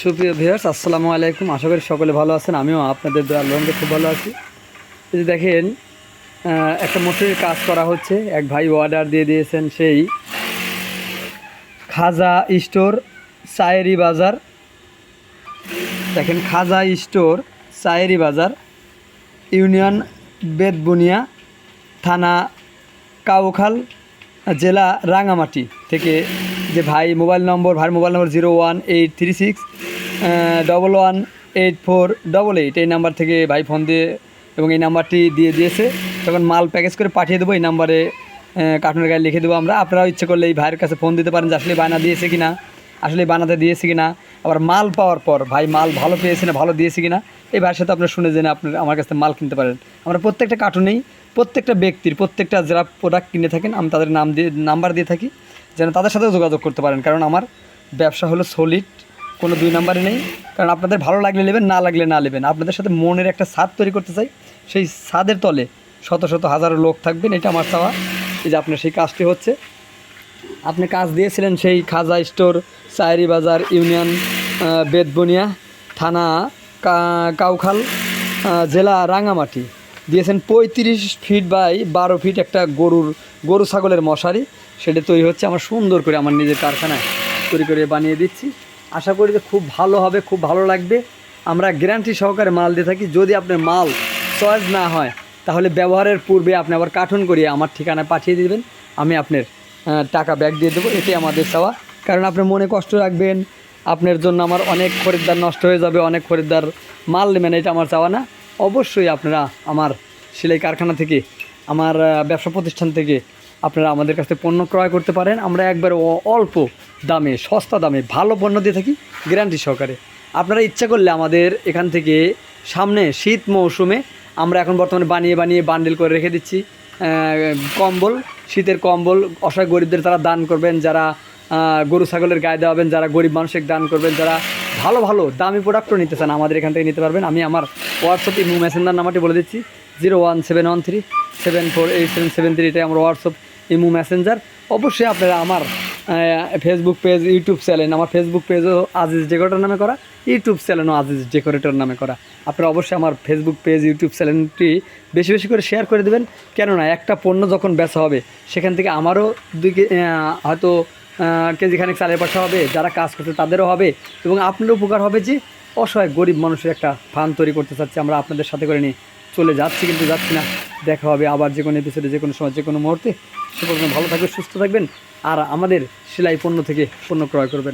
সুপ্রিয় ভিউয়ার্স আসসালামু আলাইকুম। আশা করি সকলে ভালো আছেন। আমিও আপনাদের দোয়া লঙ্গে খুব ভালো আছি। যদি দেখেন একটা মশারির কাজ করা হচ্ছে। এক ভাই অর্ডার দিয়ে দিয়েছেন সেই খাজা স্টোর সায়েরি বাজার। দেখেন, খাজা স্টোর সায়েরি বাজার, ইউনিয়ন বেদবুনিয়া থানা কাউখাল। জেলা রাঙামাটি থেকে যে ভাই মোবাইল নম্বর ভাই mobile number zero one eight three six double one eight four double eight. এই নাম্বার থেকে ভাই ফোন দিয়ে এবং এই নাম্বারটি দিয়ে দিয়েছে। তখন মাল প্যাকেজ করে পাঠিয়ে দেবো, এই নাম্বারে কার্টুনের গায়ে লিখে দেবো আমরা। আপনারাও ইচ্ছে করলে এই ভাইয়ের কাছে ফোন দিতে পারেন যে আসলে বায়না দিয়েছে কি না আসলে বানাতে দিয়েছি কি না আবার মাল পাওয়ার পর, ভাই মাল ভালো পেয়েছে না, ভালো দিয়েছে কি না এই ভাইয়ের সাথে আপনারা শুনে জেনে আপনার আমার কাছে মাল কিনতে পারেন। আমরা প্রত্যেকটা কার্টুনেই প্রত্যেকটা ব্যক্তির, প্রত্যেকটা যারা প্রোডাক্ট কিনে থাকেন, আমি তাদের নাম দিয়ে নাম্বার দিয়ে থাকি, যেন তাদের সাথেও যোগাযোগ করতে পারেন। কারণ আমার ব্যবসা হলো সলিড কোনো দুই নাম্বারই নেই। কারণ আপনাদের ভালো লাগলে নেবেন, না লাগলে না নেবেন। আপনাদের সাথে মনের একটা স্বাদ তৈরি করতে চাই। সেই স্বাদের তলে শত শত হাজারো লোক থাকবেন, এটা আমার চাওয়া। এই যে আপনার সেই কাজটি হচ্ছে আপনি কাজ দিয়েছিলেন সেই খাজা স্টোর সায়েরি বাজার, ইউনিয়ন বেদবনিয়া থানা কাউখাল জেলা রাঙামাটি। দিয়েছেন পঁয়ত্রিশ ফিট বাই বারো ফিট একটা গরুর, গরু ছাগলের মশারি। সেটা তৈরি হচ্ছে আমার সুন্দর করে আমার নিজের কারখানায় তৈরি করে বানিয়ে দিচ্ছি। আশা করি যে খুব ভালো হবে, খুব ভালো লাগবে। আমরা গ্যারান্টি সহকারে মাল দিয়ে থাকি। যদি আপনার মাল চয়েস না হয়, তাহলে ব্যবহারের পূর্বে আপনি আবার কার্টুন করিয়ে আমার ঠিকানায় পাঠিয়ে দিবেন। আমি আপনার টাকা ব্যাক দিয়ে দেবো, এটাই আমাদের চাওয়া। কারণ আপনি মনে কষ্ট রাখবেন, আপনার জন্য আমার অনেক খরিদ্দার নষ্ট হয়ে যাবে, অনেক খরিদ্দার মাল নেবেন এটা আমার চাওয়া না। অবশ্যই আপনারা আমার সেলাই কারখানা থেকে, আমার ব্যবসা প্রতিষ্ঠান থেকে আপনারা আমাদের কাছে পণ্য ক্রয় করতে পারেন। আমরা একবার অল্প দামে, সস্তা দামে, ভালো পণ্য দিয়ে থাকি গ্যারান্টি সহকারে। আপনারা ইচ্ছা করলে আমাদের এখান থেকে সামনে শীত মৌসুমে আমরা এখন বর্তমানে বানিয়ে বানিয়ে বান্ডেল করে রেখে দিচ্ছি। কম্বল, শীতের কম্বল, অসহায় গরিবদের তারা দান করবেন, যারা গরু, ছাগলের গায়ে দেওয়াবেন, যারা গরিব মানুষের দান করবেন, যারা ভালো ভালো, দামি প্রোডাক্টও নিতে চান, আমাদের এখান থেকে নিতে পারবেন। আমি আমার হোয়াটসঅ্যাপ ইমু মেসেঞ্জার নাম্বারটি বলে দিচ্ছি zero one seven one three seven four eight seven seven three এটাই আমার হোয়াটসঅ্যাপ ইমু মেসেঞ্জার অবশ্যই আপনারা আমার ফেসবুক পেজ ইউটিউব চ্যানেল আমার ফেসবুক পেজও আজিজ ডেকোরেটর নামে করা ইউটিউব চ্যানেলও আজিজ ডেকোরেটর নামে করা। আপনারা অবশ্যই আমার ফেসবুক পেজ ইউটিউব চ্যানেলটি বেশি বেশি করে শেয়ার করে দেবেন। কেননা একটা পণ্য যখন বেচা হবে, সেখান থেকে আমারও দুই হয়তো কেজি খানিক চালের পয়সা হবে, যারা কাজ করছে তাদেরও হবে এবং আপনারও উপকার হবে যে অসহায় গরিব মানুষের একটা ফান্ড তৈরি করতে চাচ্ছি আমরা আপনাদের সাথে করে নিয়ে। চলে যাচ্ছি কিন্তু যাচ্ছি না। দেখা হবে আবার যে কোনো এপিসোডে যে কোনো সময়, যে কোনো মুহূর্তে। সে পর্যন্ত ভালো থাকবেন, সুস্থ থাকবেন। আর আমাদের সেলাই পণ্য থেকে পণ্য ক্রয় করবেন।